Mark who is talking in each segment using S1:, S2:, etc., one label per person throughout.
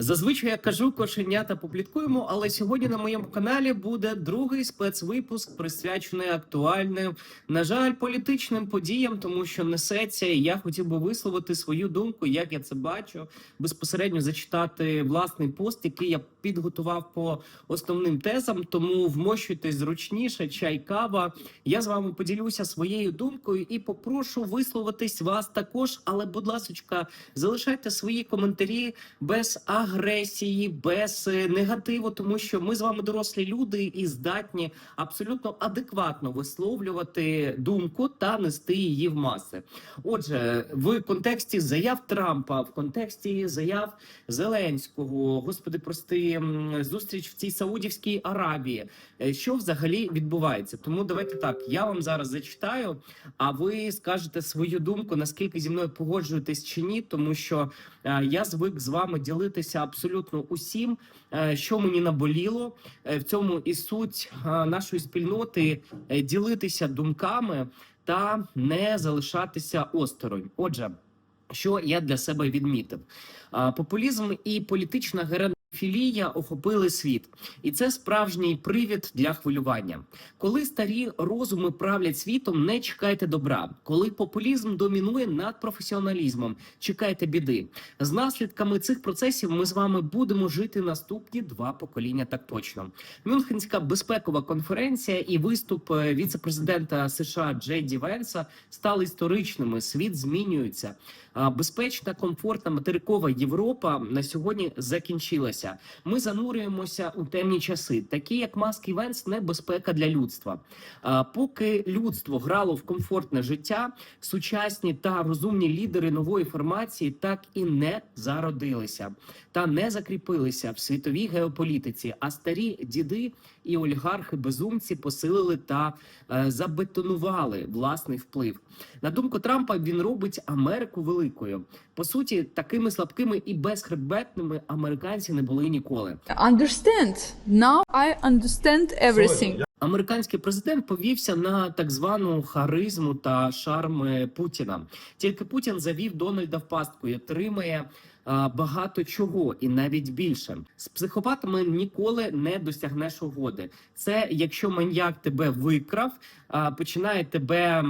S1: Зазвичай я кажу кошенята попліткуємо, але сьогодні на моєму каналі буде другий спецвипуск, присвячений актуальним, на жаль, політичним подіям, тому що несеться. І я хотів би висловити свою думку, як я це бачу, безпосередньо зачитати власний пост, який я підготував по основним тезам. Тому вмощуйтесь зручніше, чай, кава. Я з вами поділюся своєю думкою і попрошу висловитись вас також. Але, будь ласочка, залишайте свої коментарі без агресії, без е, негативу, тому що ми з вами дорослі люди і здатні абсолютно адекватно висловлювати думку та нести її в маси. Отже, в контексті заяв Трампа, в контексті заяв Зеленського, господи, прости, зустріч в цій Саудівській Аравії. е, Що взагалі відбувається? Тому давайте так. Я вам зараз зачитаю, а ви скажете свою думку, наскільки зі мною погоджуєтесь чи ні, тому що е, я звик з вами ділитися абсолютно усім, е, що мені наболіло. В цьому і суть нашої спільноти ділитися думками та не залишатися осторонь. Отже, що я для себе відмітив? Популізм і політична герофілія охопили світ, і це справжній привід для хвилювання. Коли старі розуми правлять світом, не чекайте добра. Коли популізм домінує над професіоналізмом, чекайте біди. З наслідками цих процесів ми з вами будемо жити наступні два покоління. Так точно. Мюнхенська безпекова конференція і виступ е, віце-президента США Джей Ді Венса стали історичними. Світ змінюється. Безпечна, комфортна материкова Європа на сьогодні закінчилася. Ми занурюємося у темні часи, такі як Маск і Венс, небезпека для людства. А, Поки людство грало в комфортне життя, сучасні та розумні лідери нової формації так і не зародилися та не закріпилися в світовій геополітиці. А старі діди і олігархи безумці посилили та е, забетонували власний вплив. На думку Трампа, він робить Америку великою. По суті, такими слабкими і безхребетними американці не були ніколи.
S2: understand. Now I understand everything.
S1: Американський президент повівся на так звану харизму та шарм Путіна. Тільки Путін завів Дональда в пастку і отримає а, багато чого, і навіть більше. З психопатами ніколи не досягнеш угоди. Це якщо маньяк тебе викрав, а, починає тебе.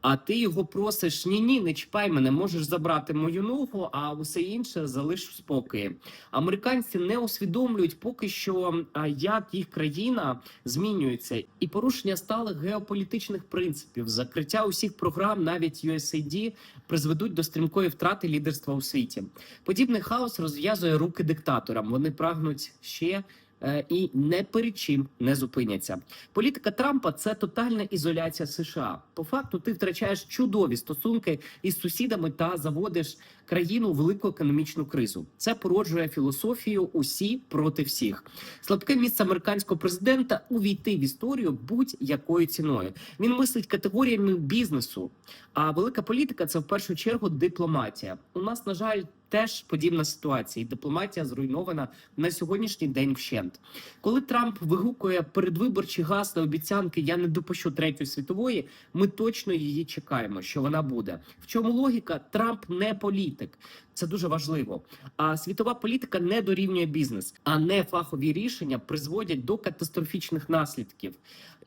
S1: А ти його просиш: ні, ні, не чіпай мене, можеш забрати мою ногу, а усе інше залиш в спокої. Американці не усвідомлюють поки що, як їх країна змінюється, і порушення сталих геополітичних принципів, закриття усіх програм, навіть USAID, призведуть до стрімкої втрати лідерства у світі. Подібний хаос розв'язує руки диктаторам. Вони прагнуть ще. Е, І не перед чим не зупиняться. Політика Трампа це тотальна ізоляція США. По факту, ти втрачаєш чудові стосунки із сусідами та заводиш країну у велику економічну кризу. Це породжує філософію усі проти всіх. Слабке місце американського президента увійти в історію будь-якою ціною. Він мислить категоріями бізнесу. А велика політика це в першу чергу дипломатія. У нас, на жаль, теж подібна ситуація. І дипломатія зруйнована на сьогоднішній день вщент. Коли Трамп вигукує передвиборчі гасла обіцянки Я не допущу третьої світової, ми точно її чекаємо, що вона буде. В чому логіка? Трамп не політик. Це дуже важливо. А світова політика не дорівнює бізнес, а не фахові рішення призводять до катастрофічних наслідків.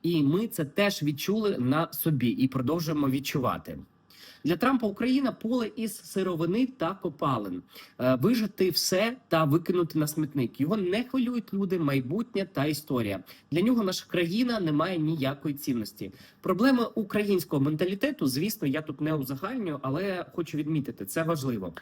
S1: І ми це теж відчули на собі і продовжуємо відчувати. Для Трампа Україна поле із сировини та копалин. Е, Вижити все та викинути на смітник. Його не хвилюють люди, майбутнє та історія. Для нього наша країна не має ніякої цінності. Проблеми українського менталітету, звісно, я тут не узагальнюю, але хочу відмітити, це важливо.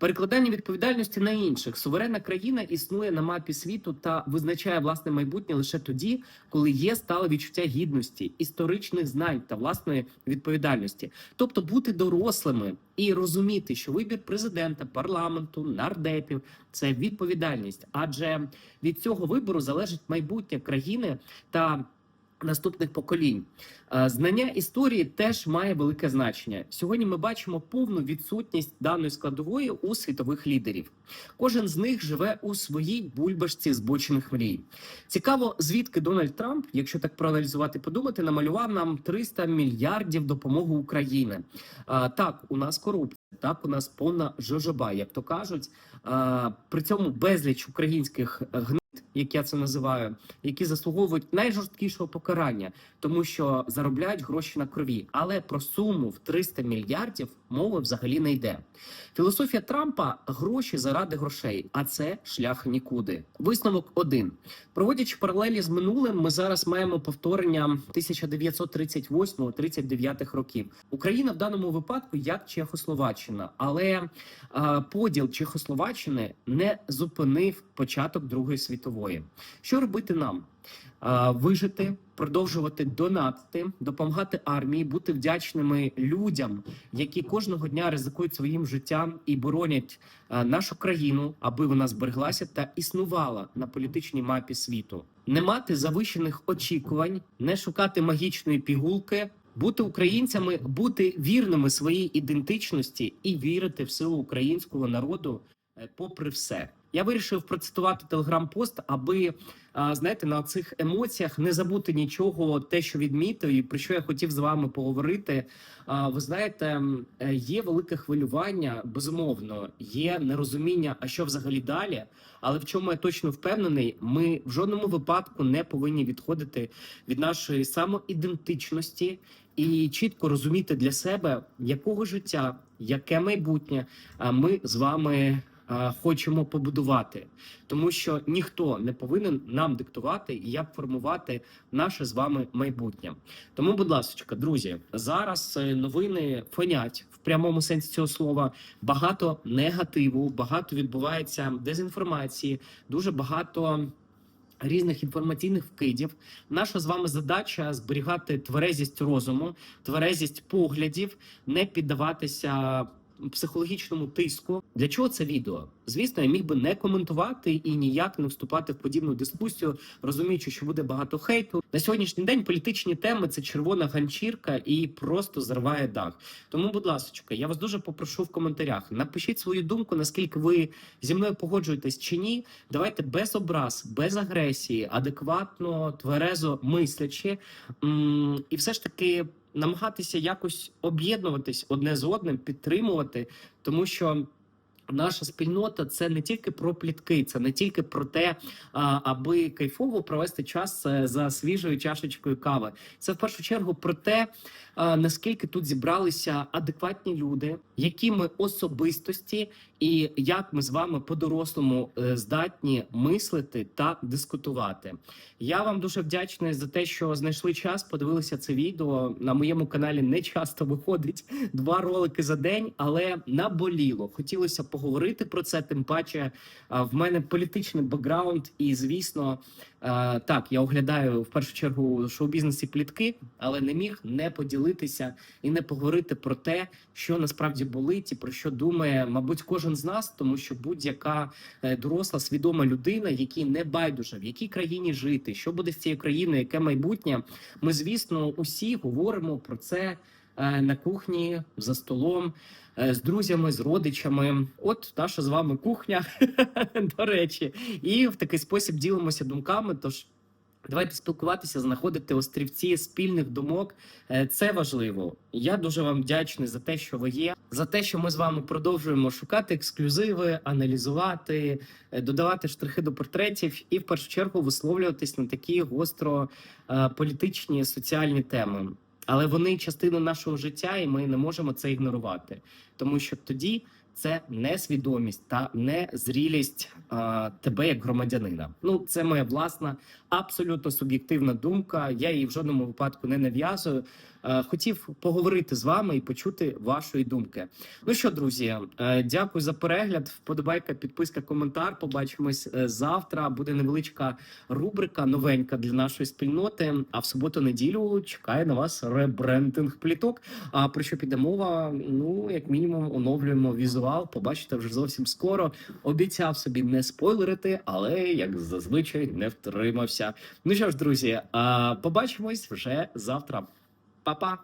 S1: Перекладання відповідальності на інших. Суверенна країна існує на мапі світу та визначає власне майбутнє лише тоді, коли є стале відчуття гідності, історичних знань та власної відповідальності. Тобто бути дорослими і розуміти, що вибір президента, парламенту, нардепів це відповідальність, адже від цього вибору залежить майбутнє країни та наступних поколінь. Е, Знання історії теж має велике значення. Сьогодні ми бачимо повну відсутність даної складової у світових лідерів. Кожен з них живе у своїй бульбашці збочених мрій. Цікаво, звідки Дональд Трамп, якщо так проаналізувати, подумати, намалював нам 300 мільярдів допомоги Україні. Так, у нас корупція. Так, у нас повна жожоба, як то кажуть. При цьому безліч українських е, гнид, як я це називаю, які заслуговують найжорсткішого покарання, тому що заробляють гроші на крові. Але про суму в 300 мільярдів мови взагалі не йде. Філософія Трампа гроші заради грошей, а це шлях нікуди. Висновок один. Проводячи паралелі з минулим, ми зараз маємо повторення 1938-39 років. Україна в даному випадку як Чехословаччина, але а, поділ Чехословаччини не зупинив початок Другої світової. Що робити нам? А, Вижити, продовжувати донатити, допомагати армії, бути вдячними людям, які кожного дня ризикують своїм життям і боронять нашу країну, аби вона збереглася та існувала на політичній мапі світу. Не мати завищених очікувань, не шукати магічної пігулки, бути українцями, бути вірними своїй ідентичності і вірити в силу українського народу, е, попри все. Я вирішив процитувати телеграм-пост, аби а, знаєте, на цих емоціях не забути нічого, те, що відмітив, і про що я хотів з вами поговорити. Ви знаєте, е, є велике хвилювання, безумовно, є нерозуміння, а що взагалі далі. Але в чому я точно впевнений, ми в жодному випадку не повинні відходити від нашої самоідентичності і чітко розуміти для себе, якого життя, яке майбутнє ми з вами хочемо побудувати, тому що ніхто не повинен нам диктувати, як формувати наше з вами майбутнє. Тому, будь ласка, друзі, зараз е, новини фонять в прямому сенсі цього слова. Багато негативу, багато відбувається дезінформації, дуже багато. Різних інформаційних вкидів. Наша з вами задача зберігати тверезість розуму, тверезість поглядів, не піддаватися психологічному тиску. Для чого це відео? Звісно, я міг би не коментувати і ніяк не вступати в подібну дискусію, розуміючи, що буде багато хейту. На сьогоднішній день політичні теми це червона ганчірка і просто зриває дах. Тому, будь ласка, я вас дуже попрошу в коментарях. Напишіть свою думку, наскільки ви зі мною погоджуєтесь чи ні. Давайте без образ, без агресії, адекватно, тверезо мислячи, і все ж таки намагатися якось об'єднуватись одне з одним, підтримувати, тому що. Наша спільнота це не тільки про плітки, це не тільки про те, аби кайфово провести час е, за свіжою чашечкою кави. Це в першу чергу про те, наскільки тут зібралися адекватні люди, які ми особистості, і як ми з вами по-дорослому е, здатні мислити та дискутувати. Я вам дуже вдячний за те, що знайшли час, подивилися це відео. На моєму каналі не часто виходить два ролики за день, але наболіло. Хотілося поговорити про це. Тим паче в мене політичний бекграунд, і звісно, так я оглядаю в першу чергу шоу-бізнесі плітки, але не міг не поділитися і не поговорити про те, що насправді болить, і про що думає, мабуть, кожен з нас, тому що будь-яка е, доросла, свідома людина, якій не байдуже в якій країні жити, що буде з цією країною, яке майбутнє. Ми, звісно, усі говоримо про це на кухні за столом. е, З друзями, з родичами, от наша з вами кухня, до речі, і в такий спосіб ділимося думками. Тож давайте спілкуватися, знаходити острівці спільних думок. Е, Це важливо. Я дуже вам вдячний за те, що ви є, за те, що ми з вами продовжуємо шукати ексклюзиви, аналізувати, е, додавати штрихи до портретів і в першу чергу висловлюватись на такі гостро е, політичні соціальні теми. Але вони частина нашого життя, і ми не можемо це ігнорувати, тому що тоді це несвідомість та незрілість а, тебе як громадянина. Ну, це моя власна, абсолютно суб'єктивна думка. Я її в жодному випадку не нав'язую. Хотів поговорити з вами і почути вашої думки. Ну що, друзі, е, дякую за перегляд. Вподобайка, підписка, коментар. Побачимось е, завтра. Буде невеличка рубрика новенька для нашої спільноти. А в суботу-неділю чекає на вас ребрендинг пліток. А про що піде мова? Ну, як мінімум, оновлюємо візуал. Побачите вже зовсім скоро. Обіцяв собі не спойлерити, але як зазвичай не втримався. Ну що ж, друзі, побачимось вже завтра. Па-па!